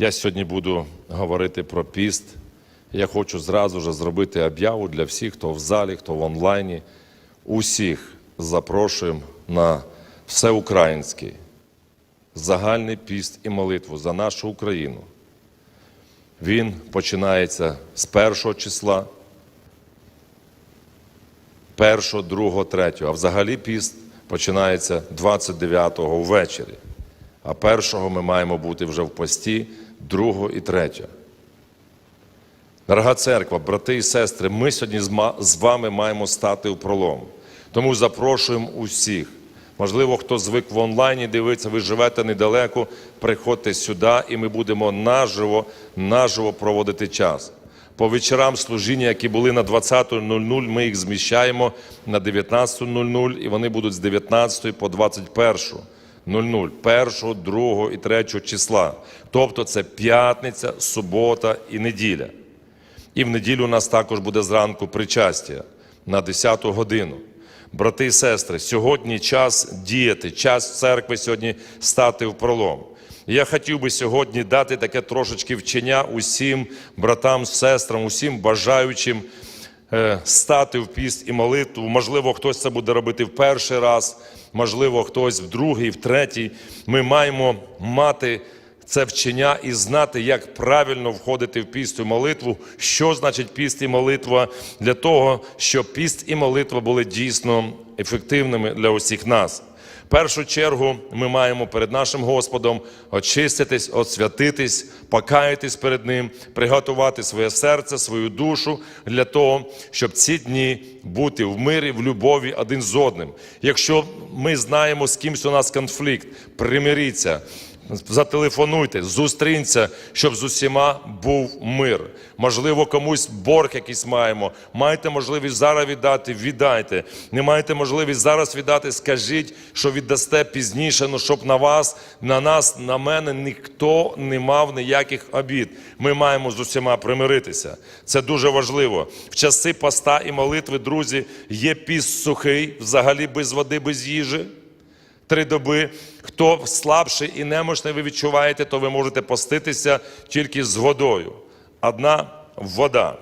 Я сьогодні буду говорити про піст. Я хочу зразу ж зробити об'яву для всіх, хто в залі, хто в онлайні. Усіх запрошуємо на всеукраїнський загальний піст і молитву за нашу Україну. Він починається з першого числа, першого, другого, третього. А взагалі піст починається 29-го ввечері. А першого ми маємо бути вже в пості, другого і третього. Дорога церква, брати і сестри, ми сьогодні з вами маємо стати у пролом. Тому запрошуємо усіх. Можливо, хто звик в онлайні дивитися, ви живете недалеко, приходьте сюди, і ми будемо наживо, наживо проводити час. По вечорам служіння, які були на 20.00, ми їх зміщаємо на 19.00, і вони будуть з 19 по 21.00, 1, 2 і 3 числа. Тобто це п'ятниця, субота і неділя. І в неділю у нас також буде зранку причастя на 10 годину. Брати і сестри, сьогодні час діяти, час церкви сьогодні стати в пролом. Я хотів би сьогодні дати таке трошечки вчення усім братам, сестрам, усім бажаючим стати в піст і молитву. Можливо, хтось це буде робити в перший раз, можливо, хтось в другий, в третій. Ми маємо мати це вчення і знати, як правильно входити в піст і молитву, що значить піст і молитва, для того, щоб піст і молитва були дійсно ефективними для усіх нас. Першу чергу ми маємо перед нашим Господом очиститись, освятитись, покаятись перед Ним, приготувати своє серце, свою душу для того, щоб ці дні бути в мирі, в любові один з одним. Якщо ми знаємо, з кимсь у нас конфлікт, примиріться. Зателефонуйте, зустрінься, щоб з усіма був мир. Можливо, комусь борг якийсь маємо. Маєте можливість зараз віддати, віддайте. Не маєте можливість зараз віддати, скажіть, що віддасте пізніше, ну щоб на вас, на нас, на мене ніхто не мав ніяких обід. Ми маємо з усіма примиритися. Це дуже важливо. В часи поста і молитви, друзі, є піст сухий, взагалі без води, без їжі три доби. Хто слабший і немощний, ви відчуваєте, то ви можете поститися тільки з водою. Одна вода.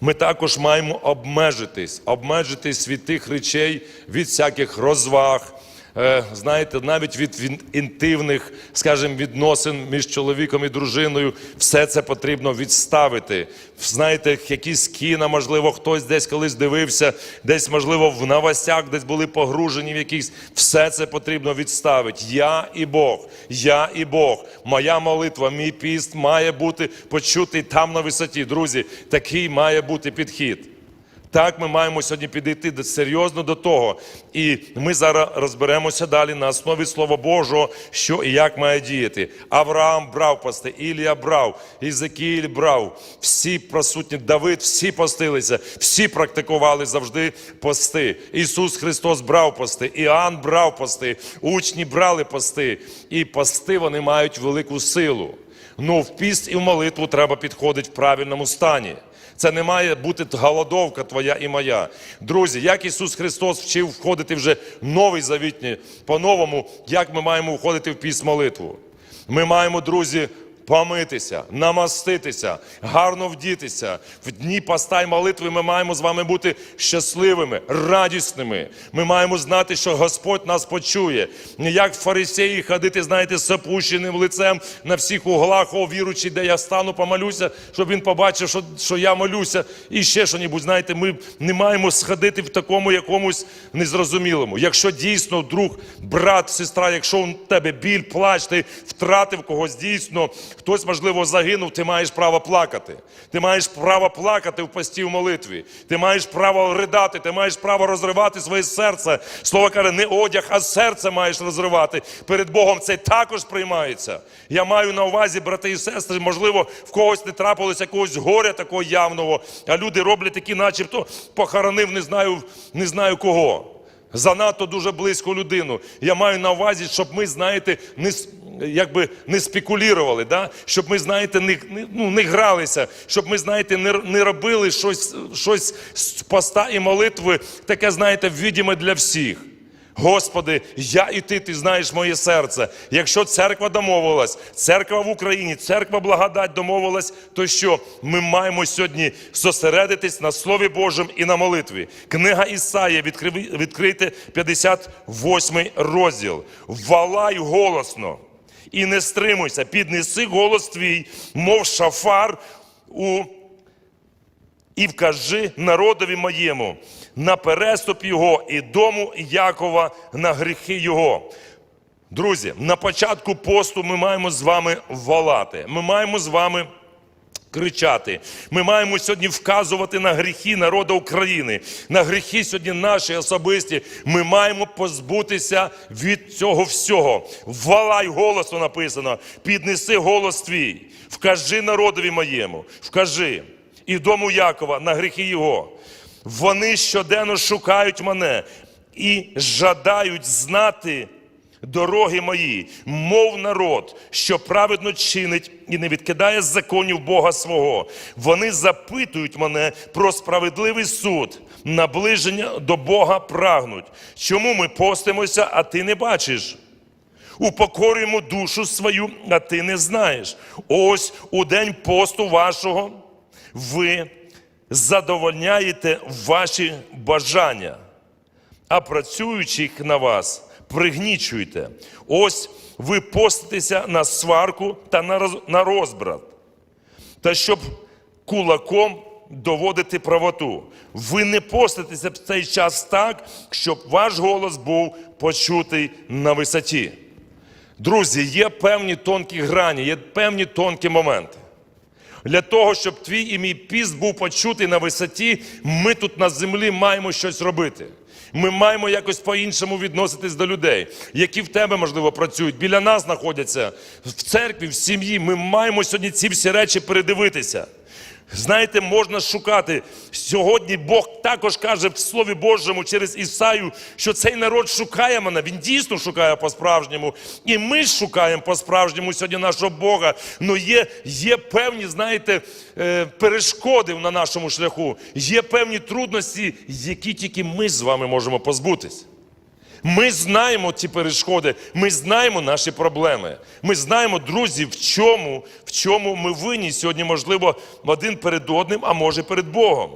Ми також маємо обмежитись, обмежитись від тих речей, від всяких розваг. Е, Знаєте, навіть від інтимних, скажімо, відносин між чоловіком і дружиною, все це потрібно відставити. Знаєте, якісь кіна, можливо, хтось десь колись дивився, десь, можливо, в новостях, десь були погружені в якісь. Все це потрібно відставити. Я і Бог, я і Бог. Моя молитва, мій піст має бути почутий там на висоті. Друзі, такий має бути підхід. Так, ми маємо сьогодні підійти серйозно до того. І ми зараз розберемося далі на основі Слова Божого, що і як має діяти. Авраам брав пости, Ілія брав, Ізекіїль брав, всі присутні, Давид, всі постилися, всі практикували завжди пости. Ісус Христос брав пости, Іоанн брав пости, учні брали пости. І пости вони мають велику силу. Ну, в піст і в молитву треба підходити в правильному стані. Це не має бути голодовка твоя і моя. Друзі, як Ісус Христос вчив входити вже в новий завітній, по-новому, як ми маємо входити в піс молитву. Ми маємо, друзі, помитися, намаститися, гарно вдітися. В дні поста й молитви ми маємо з вами бути щасливими, радісними. Ми маємо знати, що Господь нас почує. Не як фарисеї ходити, знаєте, з опущеним лицем на всіх углах, о, віручи, де я стану, помолюся, щоб він побачив, що, що я молюся, і ще що-небудь. Знаєте, ми не маємо сходити в такому якомусь незрозумілому. Якщо дійсно друг, брат, сестра, якщо у тебе біль, плач, ти втратив когось дійсно, хтось, можливо, загинув, ти маєш право плакати. Ти маєш право плакати в пості в молитві. Ти маєш право ридати, ти маєш право розривати своє серце. Слово каже, не одяг, а серце маєш розривати. Перед Богом це також приймається. Я маю на увазі, брати і сестри, можливо, в когось не трапилось якогось горя такого явного, а люди роблять такі, начебто похоронив, не знаю, не знаю кого. Занадто дуже близьку людину. Я маю на увазі, щоб ми, знаєте, не якби не спекулювали, да? щоб ми, знаєте, не, не, ну, не гралися, щоб ми, знаєте, не, не робили щось, щось з поста і молитви, таке, знаєте, відіме для всіх. Господи, я і ти, ти знаєш моє серце. Якщо церква домовилась, церква в Україні, церква благодать домовилась, то що ми маємо сьогодні зосередитись на Слові Божому і на молитві. Книга Ісаїя, відкрив- відкрийте 58 розділ. Валай голосно і не стримуйся, піднеси голос твій, мов шафар у і вкажи народові моєму на переступ його і дому Якова на гріхи його. Друзі, на початку посту ми маємо з вами волати. Ми маємо з вами кричати. Ми маємо сьогодні вказувати на гріхи народу України, на гріхи сьогодні наші особисті. Ми маємо позбутися від цього всього. Валай голосно написано, піднеси голос твій, вкажи народові моєму, вкажи і дому Якова на гріхи його. Вони щоденно шукають мене і жадають знати дороги мої, мов народ, що праведно чинить і не відкидає законів Бога свого. Вони запитують мене про справедливий суд, наближення до Бога прагнуть. Чому ми постимося, а ти не бачиш? Упокорюємо душу свою, а ти не знаєш. Ось у день посту вашого ви задовольняєте ваші бажання, а працюючих на вас пригнічуєте. Ось ви поститеся на сварку та на розбрат, та щоб кулаком доводити правоту. Ви не поститеся в цей час так, щоб ваш голос був почутий на висоті. Друзі, є певні тонкі грані, є певні тонкі моменти. Для того, щоб твій і мій піст був почутий на висоті, ми тут на землі маємо щось робити. Ми маємо якось по-іншому відноситись до людей, які в тебе, можливо, працюють, біля нас знаходяться, в церкві, в сім'ї. Ми маємо сьогодні ці всі речі передивитися. Знаєте, можна шукати. Сьогодні Бог також каже в Слові Божому через Ісаю, що цей народ шукає мене. Він дійсно шукає по-справжньому. І ми шукаємо по-справжньому сьогодні нашого Бога. Ну є, є певні, знаєте, е, перешкоди на нашому шляху. Є певні трудності, які тільки ми з вами можемо позбутись. Ми знаємо ці перешкоди, ми знаємо наші проблеми. Ми знаємо, друзі, в чому, в чому ми винні сьогодні, можливо, один перед одним, а може перед Богом.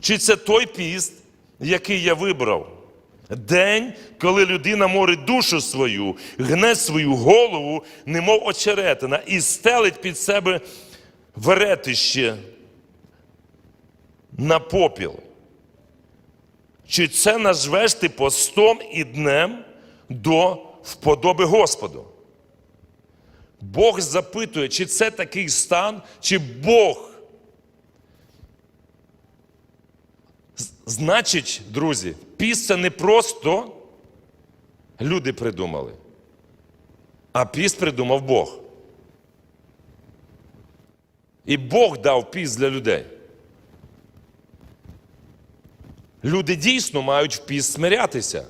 Чи це той піст, який я вибрав? День, коли людина морить душу свою, гне свою голову, немов очеретина, і стелить під себе веретище на попіл. Чи це назвеш ти постом і днем до вподоби Господу? Бог запитує, чи це такий стан, чи Бог. Значить, друзі, піст це не просто люди придумали, а піст придумав Бог. І Бог дав піст для людей. Люди дійсно мають в піст смирятися.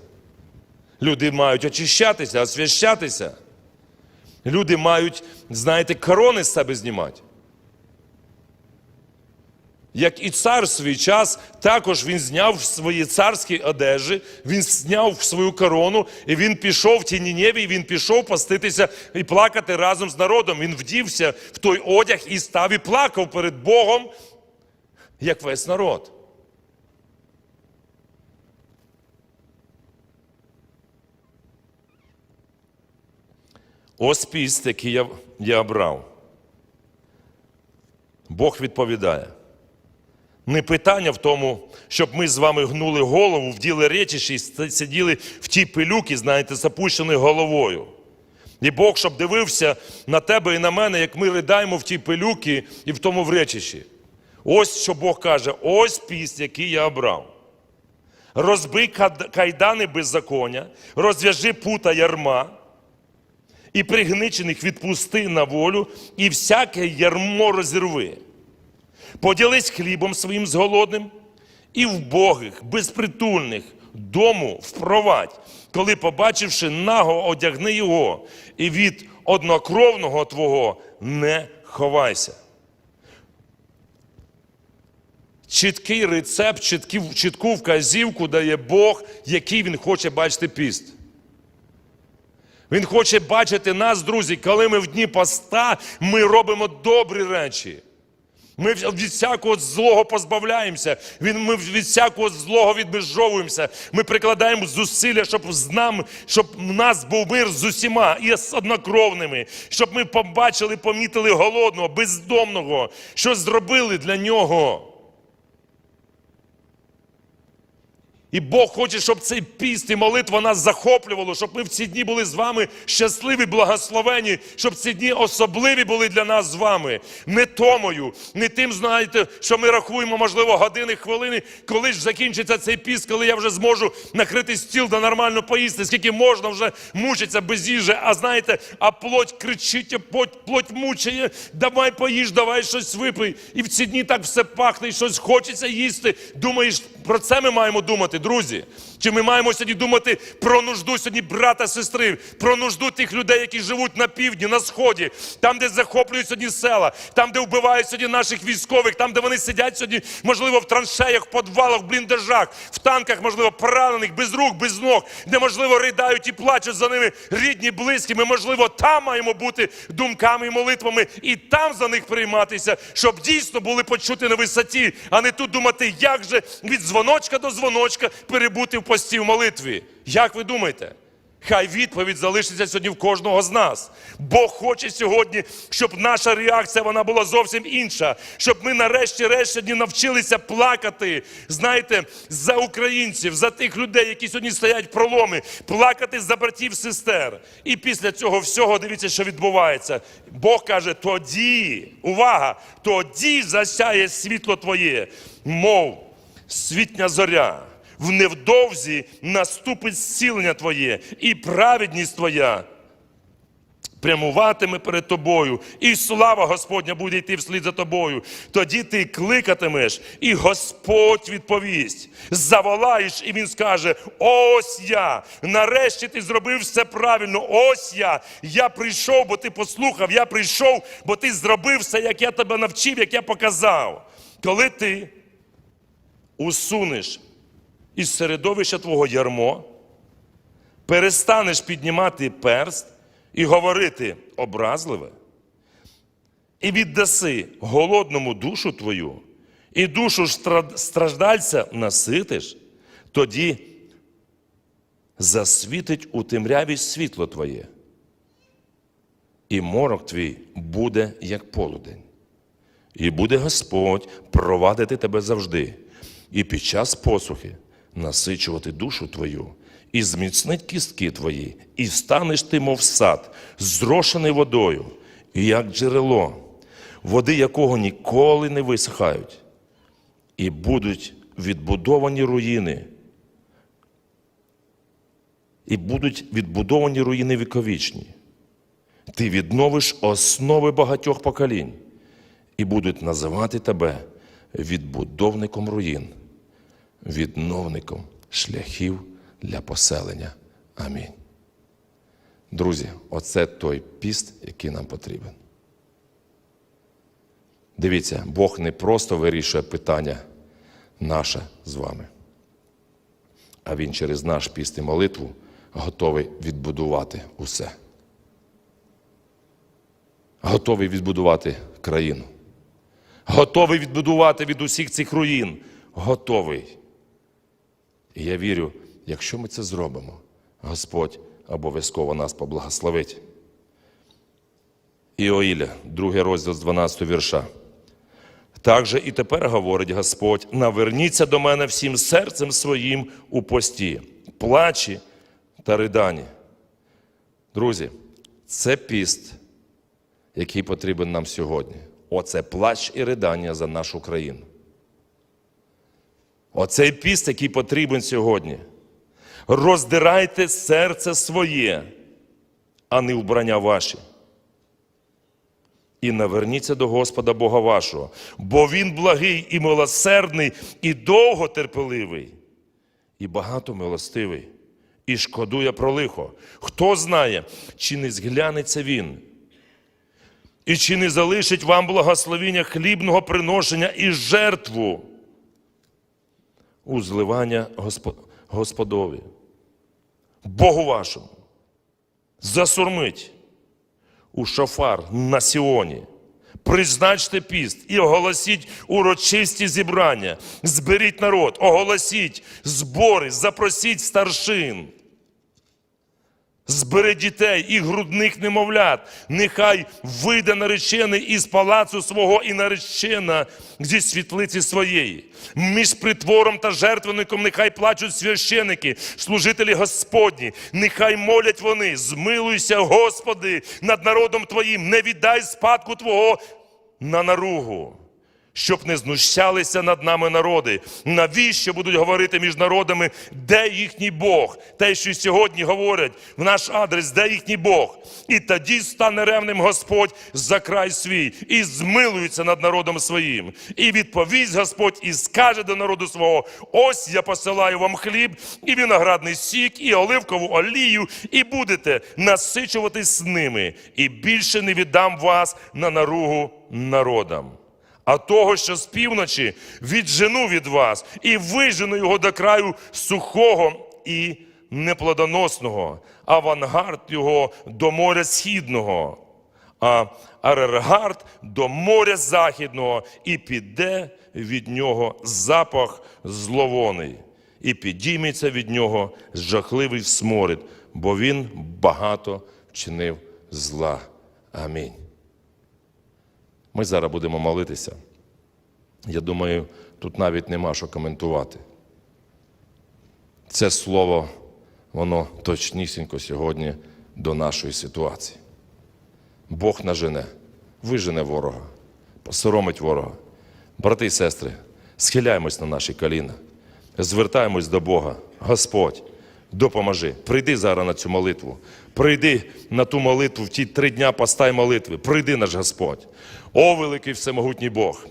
Люди мають очищатися, освящатися. Люди мають, знаєте, корони з себе знімати. Як і цар в свій час, також він зняв свої царські одежі, він зняв свою корону, і він пішов в ті Нінєві, і він пішов поститися і плакати разом з народом. Він вдівся в той одяг і став і плакав перед Богом, як весь народ. Ось піст, який я, я обрав. Бог відповідає. Не питання в тому, щоб ми з вами гнули голову, вділи речі і сиділи в тій пилюці, знаєте, запущеною головою. І Бог, щоб дивився на тебе і на мене, як ми ридаємо в тій пилюці і в тому вречищі. Ось що Бог каже: ось піст, який я обрав. Розбий кад- кайдани беззаконня, розв'яжи пута ярма, і пригничених відпусти на волю, і всяке ярмо розірви. Поділись хлібом своїм з голодним, і вбогих, безпритульних дому впровадь, коли, побачивши наго, одягни його, і від однокровного твого не ховайся. чіткий рецепт, чітку вказівку дає Бог, який Він хоче бачити піст. Він хоче бачити нас, друзі, коли ми в дні поста, ми робимо добрі речі. Ми від всякого злого позбавляємося, ми від всякого злого відмежовуємося. Ми прикладаємо зусилля, щоб з нами, щоб в нас був мир з усіма і з однокровними, щоб ми побачили, помітили голодного, бездомного, що зробили для нього. І Бог хоче, щоб цей піст і молитва нас захоплювало, щоб ми в ці дні були з вами щасливі, благословені, щоб ці дні особливі були для нас з вами. Не томою, не тим, знаєте, що ми рахуємо, можливо, години, хвилини, коли ж закінчиться цей піст, коли я вже зможу накрити стіл да нормально поїсти, скільки можна вже мучиться без їжі. А знаєте, а плоть кричить, плоть, плоть мучає, давай поїж, давай щось випий. І в ці дні так все пахне, і щось хочеться їсти. Думаєш, про це ми маємо думати, друзі. Чи ми маємо сьогодні думати про нужду сьогодні брата, сестри, про нужду тих людей, які живуть на півдні, на сході, там, де захоплюють сьогодні села, там, де вбивають сьогодні наших військових, там, де вони сидять сьогодні, можливо, в траншеях, в подвалах, в бліндажах, в танках, можливо, поранених, без рук, без ног, де, можливо, ридають і плачуть за ними рідні, близькі. Ми, можливо, там маємо бути думками і молитвами, і там за них прийматися, щоб дійсно були почути на висоті, а не тут думати, як же від дзвоночка до дзвоночка перебути в пості в молитві. Як ви думаєте? Хай відповідь залишиться сьогодні в кожного з нас. Бог хоче сьогодні, щоб наша реакція вона була зовсім інша, щоб ми нарешті-решт навчилися плакати, знаєте, за українців, за тих людей, які сьогодні стоять проломи, плакати за братів, сестер. І після цього всього дивіться, що відбувається. Бог каже: тоді, увага, тоді засяє світло твоє, мов світня зоря. В невдовзі наступить зцілення Твоє, і праведність Твоя прямуватиме перед тобою, і слава Господня буде йти вслід за тобою. Тоді ти кликатимеш, і Господь відповість. Заволаєш, і Він скаже: Ось я! Нарешті ти зробив все правильно. Ось я. Я прийшов, бо ти послухав, я прийшов, бо ти зробив все, як я тебе навчив, як я показав. Коли ти усунеш із середовища твого ярмо, перестанеш піднімати перст і говорити образливе, і віддаси голодному душу твою, і душу страждальця наситиш, тоді засвітить у темряві світло твоє, і морок твій буде як полудень. І буде Господь провадити тебе завжди, і під час посухи насичувати душу твою, і зміцнить кістки твої, і станеш ти, мов сад, зрошений водою, як джерело, води якого ніколи не висихають, і будуть відбудовані руїни, і будуть відбудовані руїни віковічні. Ти відновиш основи багатьох поколінь і будуть називати тебе відбудовником руїн, відновником шляхів для поселення. Амінь. Друзі, оце той піст, який нам потрібен. Дивіться, Бог не просто вирішує питання наше з вами, а Він через наш піст і молитву готовий відбудувати усе. Готовий відбудувати країну. Готовий відбудувати від усіх цих руїн. Готовий. І я вірю, якщо ми це зробимо, Господь обов'язково нас поблагословить. Іоїля, другий розділ з 12 вірша. Так же і тепер говорить Господь: наверніться до мене всім серцем своїм у пості, плачі та ридані. Друзі, це піст, який потрібен нам сьогодні. Оце плач і ридання за нашу країну. Оцей піст, який потрібен сьогодні. Роздирайте серце своє, а не вбрання ваші. І наверніться до Господа Бога вашого, бо Він благий і милосердний, і довготерпеливий, і багато милостивий, і шкодує про лихо. Хто знає, чи не зглянеться Він, і чи не залишить вам благословіння хлібного приношення і жертву у зливання Господові, Богу вашому, засурмить у шофар на Сіоні. Призначте піст і оголосіть урочисті зібрання, зберіть народ, оголосіть збори, запросіть старшин. Збери дітей і грудних немовлят, нехай вийде наречений із палацу свого і наречена зі світлиці своєї. Між притвором та жертвенником нехай плачуть священики, служителі Господні, нехай молять вони, змилуйся, Господи, над народом Твоїм, не віддай спадку Твого на наругу щоб не знущалися над нами народи. Навіщо будуть говорити між народами, де їхній Бог? Те, що сьогодні говорять в наш адрес, де їхній Бог? І тоді стане ревним Господь за край свій і змилується над народом своїм. І відповість Господь і скаже до народу свого: ось я посилаю вам хліб, і виноградний сік, і оливкову олію, і будете насичуватись з ними, і більше не віддам вас на наругу народам а того, що з півночі віджену від вас і вижену його до краю сухого і неплодоносного, авангард його до моря східного, а арергард до моря західного, і піде від нього запах зловоний, і підійметься від нього жахливий сморід, бо він багато вчинив зла. Амінь. Ми зараз будемо молитися. Я думаю, тут навіть нема що коментувати. Це слово, воно точнісінько сьогодні до нашої ситуації. Бог нажене, вижене ворога, посоромить ворога. Брати і сестри, схиляємось на наші коліна, звертаємось до Бога. Господь, допоможи. Прийди зараз на цю молитву. Прийди на ту молитву в ті три дня постай молитви. Прийди наш Господь. О, великий всемогутній Бог!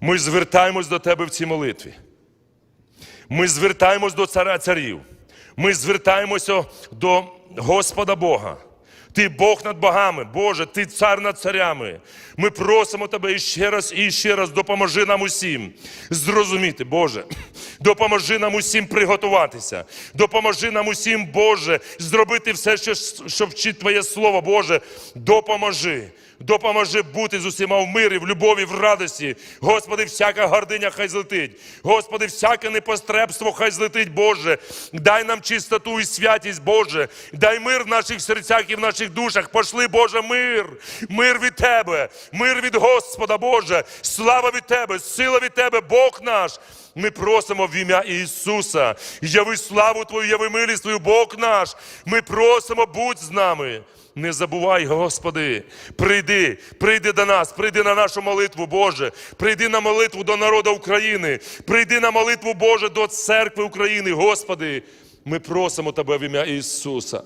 Ми звертаємось до Тебе в цій молитві. Ми звертаємось до царя царів. Ми звертаємося до Господа Бога. Ти Бог над богами, Боже, ти цар над царями. Ми просимо Тебе іще раз і ще раз допоможи нам усім зрозуміти, Боже. Допоможи нам усім приготуватися. Допоможи нам усім, Боже, зробити все, що, що вчить Твоє Слово, Боже. Допоможи. Допоможи бути з усіма в мирі, в любові, в радості. Господи, всяка гординя хай злетить. Господи, всяке непостребство хай злетить, Боже. Дай нам чистоту і святість, Боже. Дай мир в наших серцях і в наших душах. Пошли, Боже, мир. Мир від Тебе, мир від Господа, Боже. Слава від Тебе, сила від Тебе, Бог наш. Ми просимо в ім'я Ісуса. Яви славу Твою, яви милість Твою, Бог наш. Ми просимо, будь з нами. Не забувай, Господи, прийди, прийди до нас, прийди на нашу молитву, Боже, прийди на молитву до народу України, прийди на молитву, Боже, до церкви України, Господи. Ми просимо Тебе в ім'я Ісуса.